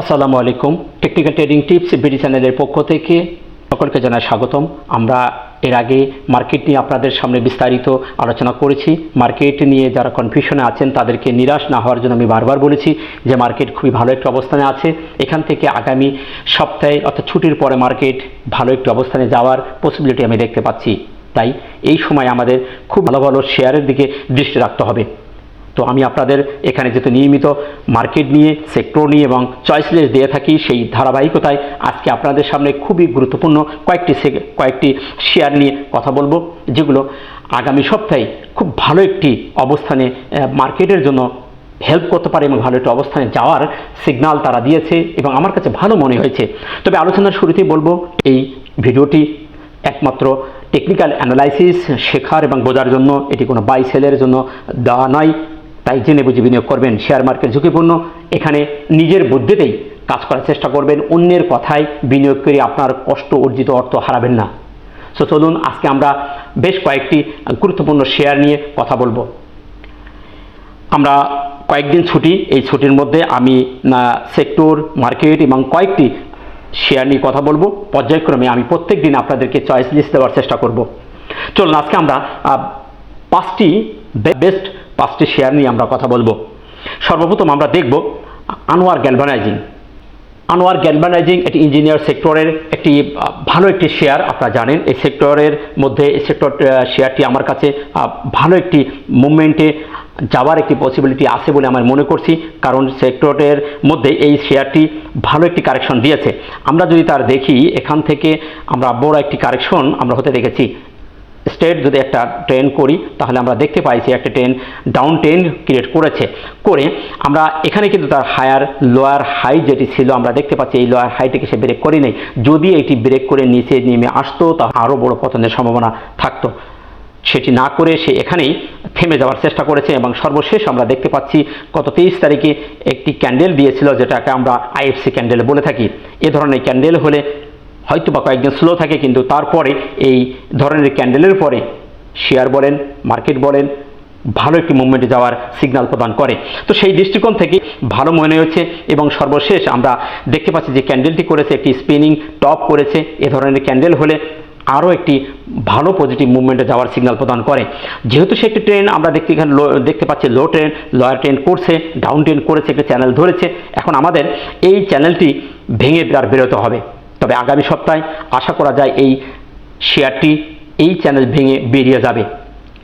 আসসালামু আলাইকুম। Technical trading tips BD চ্যানেলের পক্ষ থেকে সকলকে জানাই স্বাগতম। আমরা এর আগে মার্কেট নিয়ে আপনাদের সামনে বিস্তারিত আলোচনা করেছি। মার্কেট নিয়ে যারা কনফিউশনে আছেন, তাদেরকে নিরাশ না হওয়ার জন্য আমি বারবার বলেছি যে মার্কেট খুবই ভালো একটা অবস্থানে আছে। এখান থেকে আগামী সপ্তাহে অর্থাৎ ছুটির পরে মার্কেট ভালো একটি অবস্থানে যাওয়ার পসিবিলিটি আমি দেখতে পাচ্ছি। তাই এই সময় আমাদের খুব ভালো ভালো শেয়ারের দিকে দৃষ্টি রাখতে হবে। তো আমি আপনাদের এখানে যেহেতু নিয়মিত মার্কেট নিয়ে সেক্টর নিয়ে এবং চয়েস লিস্ট দিয়ে থাকি, সেই ধারাবাহিকতায় আজকে আপনাদের সামনে খুবই গুরুত্বপূর্ণ কয়েকটি কয়েকটি শেয়ার নিয়ে কথা বলব, যেগুলো আগামী সপ্তাহে খুব ভালো একটি অবস্থানে মার্কেটের জন্য হেল্প করতে পারে এবং ভালো একটি অবস্থানে যাওয়ার সিগন্যাল তারা দিয়েছে এবং আমার কাছে ভালো মনে হয়েছে। তবে আলোচনার শুরুতেই বলব, এই ভিডিওটি একমাত্র টেকনিক্যাল অ্যানালাইসিস শেখার এবং বোঝার জন্য, এটি কোনো বাই সেলের জন্য দেওয়া নয়। তাই জেনে বুঝে বিনিয়োগ করবেন শেয়ার মার্কেট ঝুঁকিপূর্ণ। এখানে নিজের বুদ্ধিতেই কাজ করার চেষ্টা করবেন, অন্যের কথায় বিনিয়োগ করে আপনার কষ্ট, অর্জিত অর্থ হারাবেন না। সো চলুন আজকে আমরা বেশ কয়েকটি গুরুত্বপূর্ণ শেয়ার নিয়ে কথা বলব। আমরা কয়েকদিন ছুটি, এই ছুটির মধ্যে আমি সেক্টর মার্কেট এবং কয়েকটি শেয়ার নিয়ে কথা বলব। পর্যায়ক্রমে আমি প্রত্যেক দিন আপনাদেরকে চয়েস লিস্ট দেওয়ার চেষ্টা করব। চলুন আজকে আমরা পাঁচটি বেস্ট পাঁচটি শেয়ার নিয়ে আমরা কথা বলব। সর্বপ্রথম আমরা দেখব আনোয়ার গ্যালভানাইজিং। আনোয়ার গ্যালভানাইজিং একটি ইঞ্জিনিয়ার সেক্টরের একটি ভালো একটি শেয়ার, আপনারা জানেন। এই সেক্টরের মধ্যে, এই সেক্টর শেয়ারটি আমার কাছে ভালো একটি মুভমেন্টে যাওয়ার একটি পসিবিলিটি আছে বলে আমার মনে করছি। কারণ সেক্টরের মধ্যে এই শেয়ারটি ভালো একটি কারেকশন দিয়েছে। আমরা যদি তার দেখি, এখান থেকে আমরা বড় একটি কারেকশন আমরা হতে দেখেছি। স্টেট যদি একটা ট্রেন করি, তাহলে আমরা দেখতে পাইছি একটা ট্রেন ডাউন ট্রেন ক্রিয়েট করেছে। করে আমরা এখানে কিন্তু তার হায়ার লোয়ার হাই যেটি ছিল, আমরা দেখতে পাচ্ছি এই লোয়ার হাইটিকে সে ব্রেক করে নেই। যদি এটি ব্রেক করে নিচে নেমে আসতো তা আরও বড় পতনের সম্ভাবনা থাকতো। সেটি না করে সে এখানেই থেমে যাওয়ার চেষ্টা করেছে এবং সর্বশেষ আমরা দেখতে পাচ্ছি গত তেইশ তারিখে একটি ক্যান্ডেল দিয়েছিল, যেটাকে আমরা আইএফসি ক্যান্ডেল বলে থাকি। এ ধরনের ক্যান্ডেল হলে হয়তো বা কয়েকদিন স্লো থাকে, কিন্তু তারপরে এই ধরনের ক্যান্ডেলের পরে শেয়ার বলেন মার্কেট বলেন, ভালো একটি মুভমেন্টে যাওয়ার সিগনাল প্রদান করে। তো সেই দৃষ্টিকোণ থেকে ভালো মনে হচ্ছে এবং সর্বশেষ আমরা দেখতে পাচ্ছি যে ক্যান্ডেলটি করেছে, একটি স্পিনিং টপ করেছে। এ ধরনের ক্যান্ডেল হলে আরও একটি ভালো পজিটিভ মুভমেন্টে যাওয়ার সিগনাল প্রদান করে। যেহেতু সে একটি ট্রেন আমরা দেখতে এখানে দেখতে পাচ্ছি লো ট্রেন লয়ার ট্রেন করছে ডাউন ট্রেন করেছে, একটা চ্যানেল ধরেছে। এখন আমাদের এই চ্যানেলটি ভেঙে আর বেরোতে হবে। তবে আগামী সপ্তাহে আশা করা যায় এই শেয়ারটি এই চ্যানেল ভেঙে বেরিয়ে যাবে।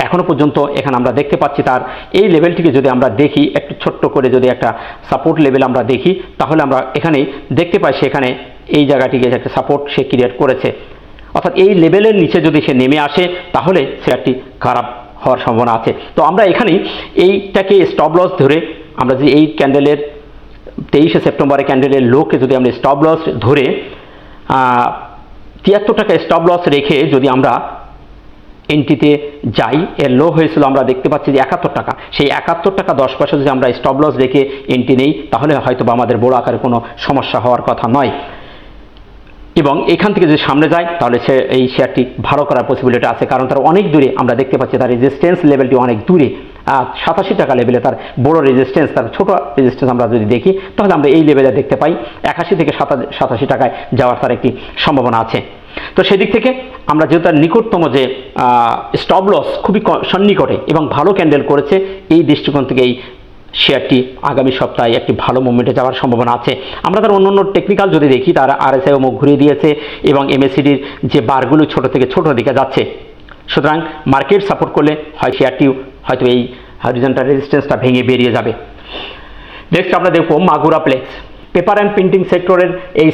এখনও পর্যন্ত এখানে আমরা দেখতে পাচ্ছি তার এই লেভেলটিকে যদি আমরা দেখি, একটু ছোট্ট করে যদি একটা সাপোর্ট লেভেল আমরা দেখি, তাহলে আমরা এখানে দেখতে পাই সেখানে এই জায়গাটিকে একটা সাপোর্ট সে ক্রিয়েট করেছে। অর্থাৎ এই লেভেলের নিচে যদি সে নেমে আসে, তাহলে শেয়ারটি খারাপ হওয়ার সম্ভাবনা আছে। তো আমরা এখানেই এইটাকে স্টপ লস ধরে আমরা যে এই ক্যান্ডেলের তেইশে সেপ্টেম্বরে ক্যান্ডেলের লোকে যদি আমরা স্টপ লস ধরে তিয়াত্তর টাকা স্টপ লস রেখে যদি আমরা এন্ট্রিতে যাই, এর লো হয়েছিল, আমরা দেখতে পাচ্ছি যে একাত্তর টাকা। সেই একাত্তর টাকা দশ পয়সা যদি আমরা স্টপ লস রেখে এন্ট্রি নেই, তাহলে হয়তো বা আমাদের বড় আকারে কোনো সমস্যা হওয়ার কথা নয়। এবং এখান থেকে যদি সামনে যায়, তাহলে সে এই শেয়ারটি ভালো করার পসিবিলিটি আছে। কারণ তার অনেক দূরে আমরা দেখতে পাচ্ছি তার রেজিস্ট্যান্স লেভেলটি অনেক দূরে। সাতাশি টাকা লেভেলে তার বড় রেজিস্ট্যান্স তার ছোট রেজিস্ট্যান্স আমরা যদি দেখি, তাহলে আমরা এই লেভেলে দেখতে পাই একাশি থেকে সাতা- সাতাশি টাকায় যাওয়ার তার একটি সম্ভাবনা আছে। তো সেদিক থেকে আমরা যেহেতু তার নিকটতম যে স্টপ লস খুবই সন্নিকটে এবং ভালো ক্যান্ডেল করেছে, এই দৃষ্টিকোণ থেকে এই শেয়ারটি আগামী সপ্তাহে একটি ভালো মুভমেন্টে যাওয়ার সম্ভাবনা আছে। আমরা তার অন্য অন্য টেকনিক্যাল যদি দেখি, তার আরএসআইও মুখ ঘুরিয়ে দিয়েছে এবং এমএসিডির যে বারগুলো ছোট থেকে ছোট দিকে যাচ্ছে। সুতরাং মার্কেট সাপোর্ট করলে হয় শেয়ারটিও হয়তো এই হরিজন্টাল রেজিস্ট্যান্সটা ভেঙে বেরিয়ে যাবে। নেক্সট আমরা দেখব Magura plex paper and printing সেক্টরের এই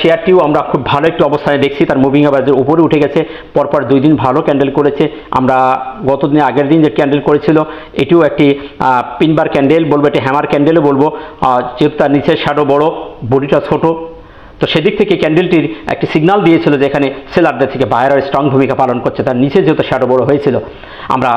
শেয়ারটিও আমরা খুব ভালো একটি অবস্থানে দেখছি। তার মুভিং অ্যাভারেজের উপরে উঠে গেছে। পরপর দুই দিন ভালো ক্যান্ডেল করেছে। আমরা গত দিনে আগের দিন যে ক্যান্ডেল করেছিল, এটিও একটি পিনবার ক্যান্ডেল বলব, একটি হ্যামার ক্যান্ডেলও বলব। যেহেতু তার নিচের শ্যাডো বড় বডিটা ছোটো। তো সেদিক থেকে ক্যান্ডেলটির একটি সিগন্যাল দিয়েছিল যে এখানে সেলারদের থেকে বায়ারের স্ট্রং ভূমিকা পালন করছে। তার নিচে যেহেতু শ্যাডো বড় হয়েছিল, আমরা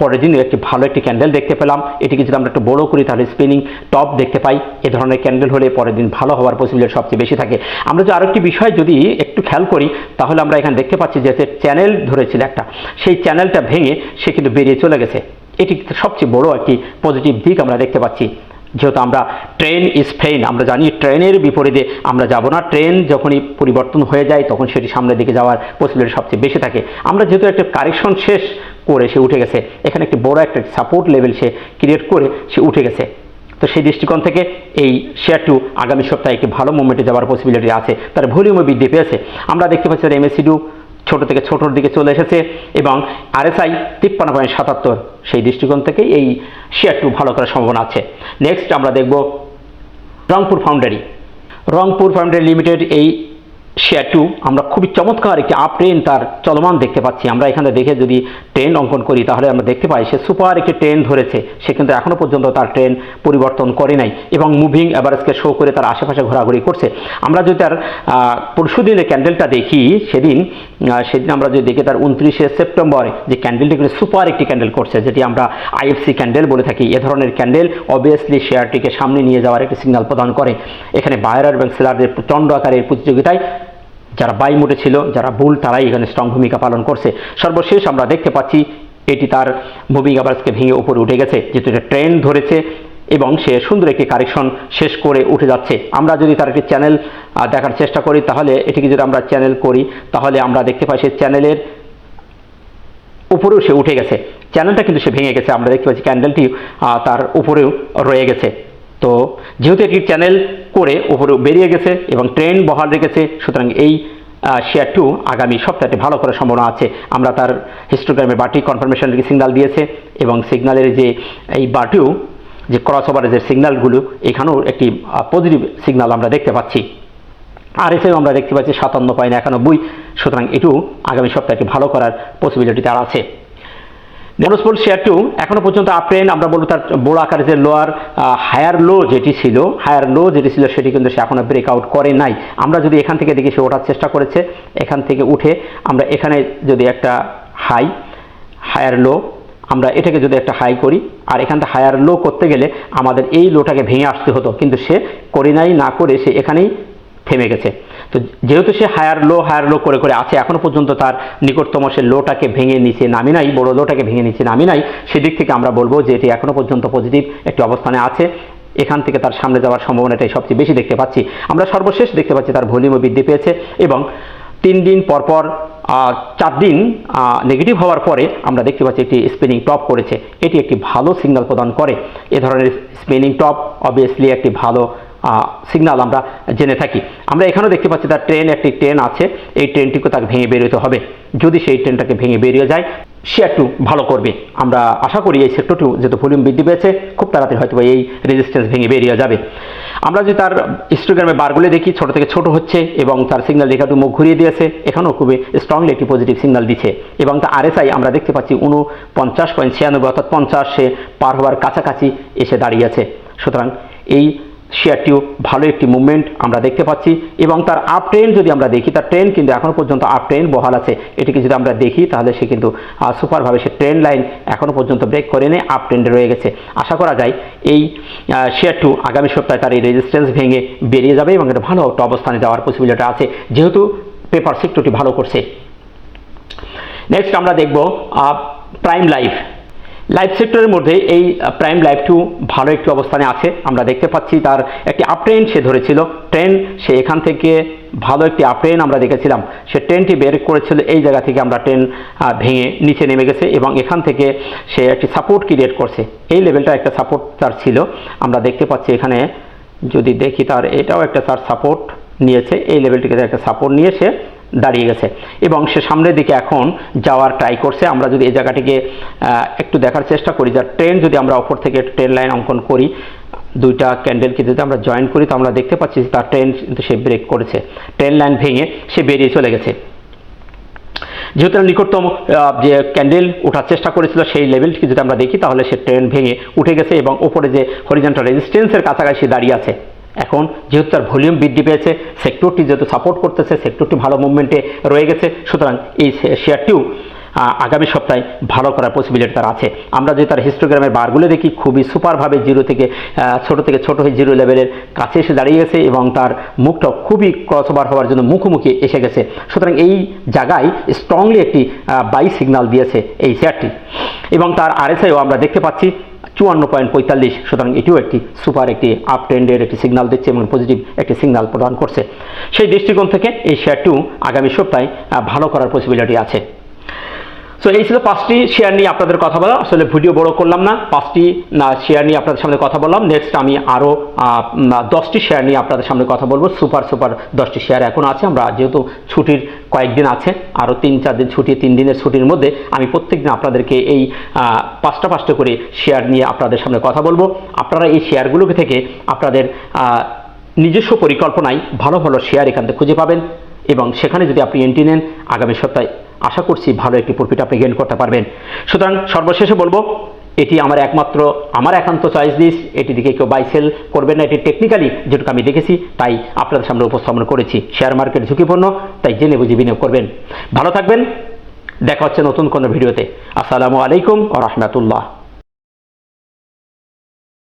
পরের দিন একটি ভালো একটি ক্যান্ডেল দেখতে পেলাম। এটিকে যদি আমরা একটু বড় করি, তাহলে স্পিনিং টপ দেখতে পাই। এ ধরনের ক্যান্ডেল হলে পরের দিন ভালো হওয়ার পসিবিলিটি সবচেয়ে বেশি থাকে। আমরা যদি আরেকটি বিষয় যদি একটু খেয়াল করি, তাহলে আমরা এখানে দেখতে পাচ্ছি যে সে চ্যানেল ধরেছিল একটা। সেই চ্যানেলটা ভেঙে সে কিন্তু বেরিয়ে চলে গেছে। এটি সবচেয়ে বড় একটি পজিটিভ দিক আমরা দেখতে পাচ্ছি। যেহেতু আমরা ট্রেন ইজ ফেইন আমরা জানি ট্রেনের বিপরীতে আমরা যাব না। ট্রেন যখনই পরিবর্তন হয়ে যায়, তখন সেটি সামনের দিকে যাওয়ার পসিবিলিটি সবচেয়ে বেশি থাকে। আমরা যেহেতু একটা কারেকশন শেষ করে সে উঠে গেছে, এখানে একটি বড় একটা সাপোর্ট লেভেল সে ক্রিয়েট করে সে উঠে গেছে। তো সেই দৃষ্টিকোণ থেকে এই শেয়ারটু আগামী সপ্তাহে একটি ভালো মুভমেন্টে যাওয়ার পসিবিলিটি আছে। তার ভলিউমও বৃদ্ধি পেয়েছে। আমরা দেখতে পাচ্ছি এমএসিডিউ ছোট থেকে ছোটোর দিকে চলে এসেছে এবং আরএসআই তিপ্পান্ন পয়েন্ট সাতাত্তর, সেই দৃষ্টিকোণ থেকে এই শেয়ারটু ভালো করার সম্ভাবনা আছে। নেক্সট আমরা দেখব Rangpur foundry Rangpur foundry limited এই শেয়ার টু আমরা খুবই চমৎকার একটি আপ ট্রেন তার চলমান দেখতে পাচ্ছি। আমরা এখানে দেখে যদি ট্রেন অঙ্কন করি, তাহলে আমরা দেখতে পাই সে সুপার একটি ট্রেন ধরেছে। সে কিন্তু এখনও পর্যন্ত তার ট্রেন পরিবর্তন করে নাই এবং মুভিং অ্যাভারেজকে শো করে তার আশেপাশে ঘোরাঘুরি করছে। আমরা যদি তার পরশু দিনের ক্যান্ডেলটা দেখি, সেদিন সেদিন আমরা যদি দেখি তার উনত্রিশে সেপ্টেম্বর যে ক্যান্ডেলটি কিন্তু সুপার একটি ক্যান্ডেল করছে, যেটি আমরা আইএফসি ক্যান্ডেল বলে থাকি। এ ধরনের ক্যান্ডেল অবভিয়াসলি শেয়ারটিকে সামনে নিয়ে যাওয়ার একটি সিগন্যাল প্রদান করে। এখানে বায়ার এবং সেলারদের প্রচণ্ড আকারের প্রতিযোগিতায় যারা বাই মোটে ছিল, যারা ভুল, তারাই এখানে স্ট্রং ভূমিকা পালন করছে। সর্বশেষ আমরা দেখতে পাচ্ছি, এটি তার ভূমিকা আবারসকে ভেঙে উপরে উঠে গেছে, যেহেতু এটা ট্রেন ধরেছে এবং সে সুন্দর একটি কারেকশন শেষ করে উঠে যাচ্ছে। আমরা যদি তার একটি চ্যানেল দেখার চেষ্টা করি, তাহলে এটিকে যদি আমরা চ্যানেল করি, তাহলে আমরা দেখতে পাই সেই চ্যানেলের উপরেও সে উঠে গেছে। চ্যানেলটা কিন্তু সে ভেঙে গেছে, আমরা দেখতে পাচ্ছি ক্যান্ডেলটি তার উপরেও রয়ে গেছে। তো যেহেতু এটি চ্যানেল করে উপরে বেরিয়ে গেছে এবং ট্রেন বহাল রেখেছে, সুতরাং এই শেয়ার টু আগামী সপ্তাহে ভালো করার সম্ভাবনা আছে। আমরা তার হিস্টোগ্রামে বাটি কনফার্মেশন সিগনাল দিয়েছে এবং সিগনালের যে এই বাটিও যে ক্রস ওভারের যে সিগন্যালগুলো এখানেও একটি পজিটিভ সিগনাল আমরা দেখতে পাচ্ছি। আর এসেও আমরা দেখতে পাচ্ছি সাতান্ন পয়েন্ট একানব্বই, সুতরাং এটিও আগামী সপ্তাহে ভালো করার পসিবিলিটি তার আছে। মনোস্পোল শেয়ার টু এখনও পর্যন্ত আপট্রেন আমরা বলব তার বড় আকারের যে লোয়ার হায়ার লো যেটি ছিল হায়ার লো যেটি ছিল সেটি কিন্তু সে এখনও ব্রেকআউট করে নাই। আমরা যদি এখান থেকে দেখি সে ওঠার চেষ্টা করেছে, এখান থেকে উঠে আমরা এখানে যদি একটা হাই হায়ার লো আমরা এটাকে যদি একটা হাই করি, আর এখানটা হায়ার লো করতে গেলে আমাদের এই লোটাকে ভেঙে আসতে হতো। কিন্তু সে করে নাই, না করে সে এখানেই থেমে গেছে। তো যেহেতু সে হায়ার লো হায়ার লো করে করে আছে, এখনও পর্যন্ত তার নিকটতম সে লোটাকে ভেঙে নিচে নামি নাই, বড় লোটাকে ভেঙে নিচে নামি নাই, সেদিক থেকে আমরা বলব যে এটি এখনও পর্যন্ত পজিটিভ একটি অবস্থানে আছে। এখান থেকে তার সামনে যাওয়ার সম্ভাবনাটাই সবচেয়ে বেশি দেখতে পাচ্ছি। আমরা সর্বশেষ দেখতে পাচ্ছি তার ভলিউমও বৃদ্ধি পেয়েছে এবং তিন দিন পরপর চার দিন নেগেটিভ হওয়ার পরে আমরা দেখতে পাচ্ছি একটি স্পিনিং টপ করেছে। এটি একটি ভালো সিগন্যাল প্রদান করে। এ ধরনের স্পিনিং টপ অবভিয়াসলি একটি ভালো সিগন্যাল আমরা জেনে থাকি। আমরা এখানেও দেখতে পাচ্ছি তার ট্রেন একটি ট্রেন আছে। এই ট্রেনটিকে তাকে ভেঙে বেরোতে হবে। যদি সেই ট্রেনটাকে ভেঙে বেরিয়ে যায়, সে একটু ভালো করবে। আমরা আশা করি এই সেক্টরটিও যেহেতু ভলিউম বৃদ্ধি পেয়েছে, খুব তাড়াতাড়ি হয়তো এই রেজিস্ট্যান্স ভেঙে বেরিয়ে যাবে। আমরা যদি তার ইনস্টাগ্রামে বারগুলো দেখি, ছোট থেকে ছোট হচ্ছে এবং তার সিগনাল সিগন্যাল একটু মুখ ঘুরিয়ে দিয়েছে, এখানেও খুবই স্ট্রংলি একটি পজিটিভ সিগন্যাল দিচ্ছে। এবং তার আরএসআই আমরা দেখতে পাচ্ছি উনপঞ্চাশ পয়েন্ট ছিয়ানব্বই, অর্থাৎ পঞ্চাশে পার হওয়ার কাছাকাছি এসে দাঁড়িয়েছে সুতরাং এই শেয়ারটিও ভালো একটি মুভমেন্ট আমরা দেখতে পাচ্ছি। এবং তার আপ ট্রেন যদি আমরা দেখি, তার ট্রেন কিন্তু এখনও পর্যন্ত আপ ট্রেন বহাল আছে। এটিকে যদি আমরা দেখি, তাহলে সে কিন্তু সুপারভাবে সে ট্রেন লাইন এখনও পর্যন্ত ব্রেক করে নিয়ে আপ ট্রেন্ডে রয়ে গেছে। আশা করা যায়, এই শেয়ার টু আগামী সপ্তাহে তার এই রেজিস্ট্যান্স ভেঙে বেরিয়ে যাবে এবং এটা ভালো একটা অবস্থানে যাওয়ার পসিবিলিটি আছে। যেহেতু পেপার সেক্টরটি ভালো করছে। নেক্সট আমরা দেখব প্রাইম লাইফ লাইফ সেক্টরের মধ্যে এই প্রাইম লাইফ টু ভালো একটি অবস্থানে আছে। আমরা দেখতে পাচ্ছি তার একটি আপট্রেন সে ধরেছিল। ট্রেন সে এখান থেকে ভালো একটি আপট্রেন আমরা দেখেছিলাম। সে ট্রেনটি বের করেছিল, এই জায়গা থেকে আমরা ট্রেন ভেঙে নিচে নেমে গেছে এবং এখান থেকে সে একটি সাপোর্ট ক্রিয়েট করছে। এই লেভেলটা একটা সাপোর্ট তার ছিল। আমরা দেখতে পাচ্ছি এখানে যদি দেখি তার, এটাও একটা তার সাপোর্ট নিয়েছে। এই লেভেলটিকে একটা সাপোর্ট নিয়ে সে দাঁড়িয়ে গেছে। এবং সে সামনের দিকে এখন যাওয়ার ট্রাই করছে। আমরা যদি এই জায়গাটিকে একটু দেখার চেষ্টা করি যার ট্রেন যদি আমরা ওপর থেকে ট্রেন লাইন অঙ্কন করি, দুইটা ক্যান্ডেলকে যদি আমরা জয়েন করি, তো আমরা দেখতে পাচ্ছি যে তার ট্রেন কিন্তু সে ব্রেক করেছে। ট্রেন লাইন ভেঙে সে বেরিয়ে চলে গেছে। যেহেতু নিকটতম যে ক্যান্ডেল ওঠার চেষ্টা করেছিল, সেই লেভেলটিকে যদি আমরা দেখি, তাহলে সে ট্রেন ভেঙে উঠে গেছে এবং ওপরে যে হরিজন্টাল রেজিস্ট্যান্সের কাছাকাছি দাঁড়িয়ে আছে। এখন যেহেতু তার ভলিউম বৃদ্ধি পেয়েছে সেক্টরটি যেহেতু সাপোর্ট করতেছে সেক্টরটি ভালো মুভমেন্টে রয়ে গেছে, সুতরাং এই শেয়ারটিও আগামী সপ্তাহে ভালো করার পসিবিলিটি তার আছে। আমরা যদি তার হিস্টোগ্রামের বারগুলো দেখি, খুবই সুপারভাবে জিরো থেকে ছোট থেকে ছোট হয়ে জিরো লেভেলের কাছে এসে দাঁড়িয়ে গেছে এবং তার মুখটা খুবই ক্রস ওভার হওয়ার জন্য মুখোমুখি এসে গেছে। সুতরাং এই জায়গায় স্ট্রংলি একটি বাই সিগন্যাল দিয়েছে এই শেয়ারটি এবং তার আরএসআইও আমরা দেখতে পাচ্ছি চুয়ান্ন পয়েন্ট পঁয়তাল্লিশ, সুতরাং এটিও একটি সুপার, একটি আপ ট্রেন্ডের একটি সিগনাল দিচ্ছে এবং পজিটিভ একটি সিগনাল প্রদান করছে। সেই দৃষ্টিকোণ থেকে এই শেয়ারটিও আগামী সপ্তাহে ভালো করার পসিবিলিটি আছে। সো এই ছিল পাঁচটি শেয়ার নিয়ে আপনাদের কথা বলা। আসলে ভিডিও বড় করলাম না, পাঁচটি, না শেয়ার নিয়ে আপনাদের সামনে কথা বললাম। নেক্সট আমি আরও দশটি শেয়ার নিয়ে আপনাদের সামনে কথা বলব। সুপার সুপার দশটি শেয়ার এখন আছে। আমরা যেহেতু ছুটির কয়েকদিন আছে আরও তিন, চার দিন ছুটি, তিন দিনের ছুটির মধ্যে আমি প্রত্যেকদিন আপনাদেরকে এই পাঁচটা পাঁচটা করে শেয়ার নিয়ে আপনাদের সামনে কথা বলব। আপনারা এই শেয়ারগুলোকে থেকে আপনাদের নিজস্ব পরিকল্পনায় ভালো ভালো শেয়ার এখান থেকে খুঁজে পাবেন। এবং সেখানে যদি আপনি এন্ট্রি নেন, আগামী সপ্তাহে আশা করছি ভালো একটি প্রফিট আপনি গেইন করতে পারবেন। সুতরাং সর্বশেষে বলব, এটি আমার একমাত্র, আমার একান্ত চয়েস দিস এটি দিকে কেউ বাই সেল করবেন না, এটি টেকনিক্যালি যেটুকু আমি দেখেছি, তাই আপনাদের সামনে উপস্থাপন করেছি। শেয়ার মার্কেট ঝুঁকিপূর্ণ, তাই জেনে বুঝে বিনিয়োগ করবেন। ভালো থাকবেন, দেখা হচ্ছে নতুন কোনো ভিডিওতে। আসসালামু আলাইকুম ও রহমতুল্লাহ।